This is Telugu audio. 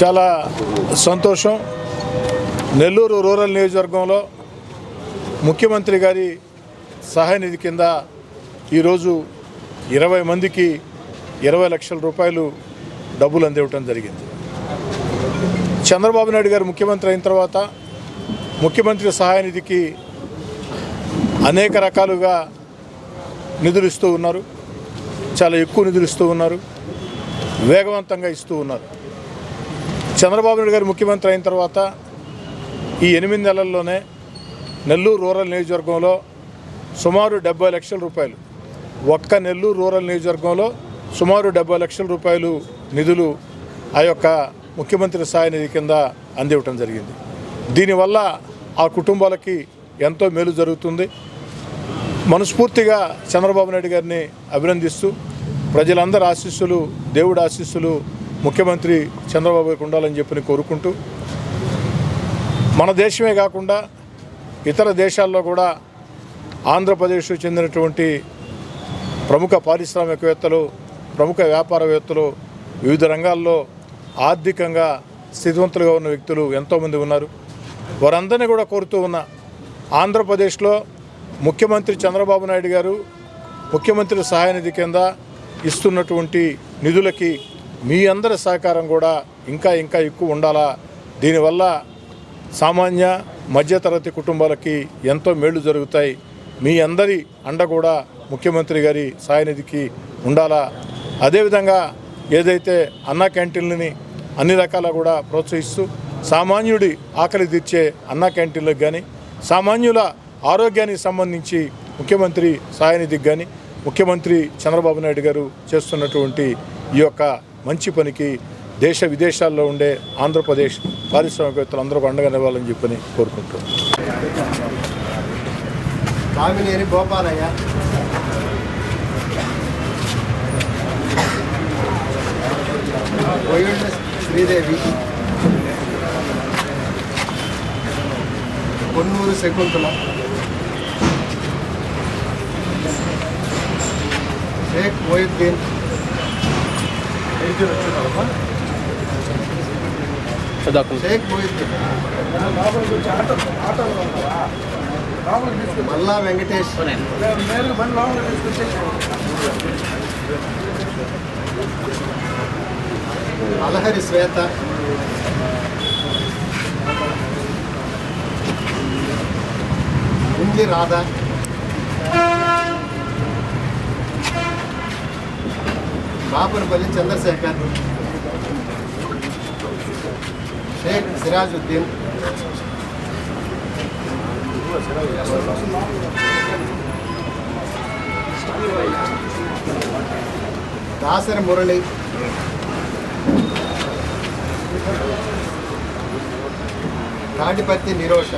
చాలా సంతోషం. నెల్లూరు రూరల్ నియోజకవర్గంలో ముఖ్యమంత్రి గారి సహాయ నిధి కింద ఈరోజు ఇరవై మందికి ఇరవై లక్షల రూపాయలు డబ్బులు అందివ్వటం జరిగింది. చంద్రబాబు నాయుడు గారు ముఖ్యమంత్రి అయిన తర్వాత ముఖ్యమంత్రి సహాయ నిధికి అనేక రకాలుగా నిధులు ఇస్తూ ఉన్నారు. చాలా ఎక్కువ నిధులు ఇస్తూ ఉన్నారు. వేగవంతంగా ఇస్తూ ఉన్నారు. చంద్రబాబు నాయుడు గారు ముఖ్యమంత్రి అయిన తర్వాత ఈ ఎనిమిది నెలల్లోనే నెల్లూరు రూరల్ నియోజకవర్గంలో సుమారు డెబ్బై లక్షల రూపాయలు ఒక్క నెల్లూరు రూరల్ నియోజకవర్గంలో సుమారు డెబ్బై లక్షల రూపాయలు నిధులు ఆ యొక్క ముఖ్యమంత్రి సహాయ నిధి కింద అందివ్వటం జరిగింది. దీనివల్ల ఆ కుటుంబాలకి ఎంతో మేలు జరుగుతుంది. మనస్ఫూర్తిగా చంద్రబాబు నాయుడు గారిని అభినందిస్తూ ప్రజలందరి ఆశీస్సులు దేవుడి ఆశీస్సులు ముఖ్యమంత్రి చంద్రబాబు గారికి ఉండాలని చెప్పి కోరుకుంటూ మన దేశమే కాకుండా ఇతర దేశాల్లో కూడా ఆంధ్రప్రదేశ్ చెందినటువంటి ప్రముఖ పారిశ్రామికవేత్తలు ప్రముఖ వ్యాపారవేత్తలు వివిధ రంగాల్లో ఆర్థికంగా స్థితివంతులుగా ఉన్న వ్యక్తులు ఎంతోమంది ఉన్నారు. వారందరినీ కూడా కోరుతూ ఉన్న ఆంధ్రప్రదేశ్లో ముఖ్యమంత్రి చంద్రబాబు నాయుడు గారు ముఖ్యమంత్రి సహాయ నిధి కింద ఇస్తున్నటువంటి నిధులకి మీ అందరి సహకారం కూడా ఇంకా ఇంకా ఎక్కువ ఉండాలా? దీనివల్ల సామాన్య మధ్యతరగతి కుటుంబాలకి ఎంతో మేళ్ళు జరుగుతాయి. మీ అందరి అండ కూడా ముఖ్యమంత్రి గారి సాయనిధికి ఉండాలా? అదేవిధంగా ఏదైతే అన్న క్యాంటీన్లని అన్ని రకాల కూడా ప్రోత్సహిస్తూ సామాన్యుడి ఆకలి తీర్చే అన్న క్యాంటీన్లకు కానీ సామాన్యుల ఆరోగ్యానికి సంబంధించి ముఖ్యమంత్రి సాయనిధికి కానీ ముఖ్యమంత్రి చంద్రబాబు నాయుడు గారు చేస్తున్నటువంటి ఈ యొక్క మంచి పనికి దేశ విదేశాల్లో ఉండే ఆంధ్రప్రదేశ్ పారిశ్రామికవేత్తలు అందరూ అండగా నివ్వాలని చెప్పని కోరుకుంటున్నాను గోపాలయ్య. శ్రీదేవి. కొన్నూరు శకుంతల. షేక్ మొయుద్దీన్ మొయుద్దీన్ మల్లా వెంకటేష్. అలహరి శ్వేత. ఉంది రాధా. బాపురపల్లి చంద్రశేఖర్. షేక్ సిరాజుద్దీన్. దాసరి మురళి. తాడిపత్తి నిరోష.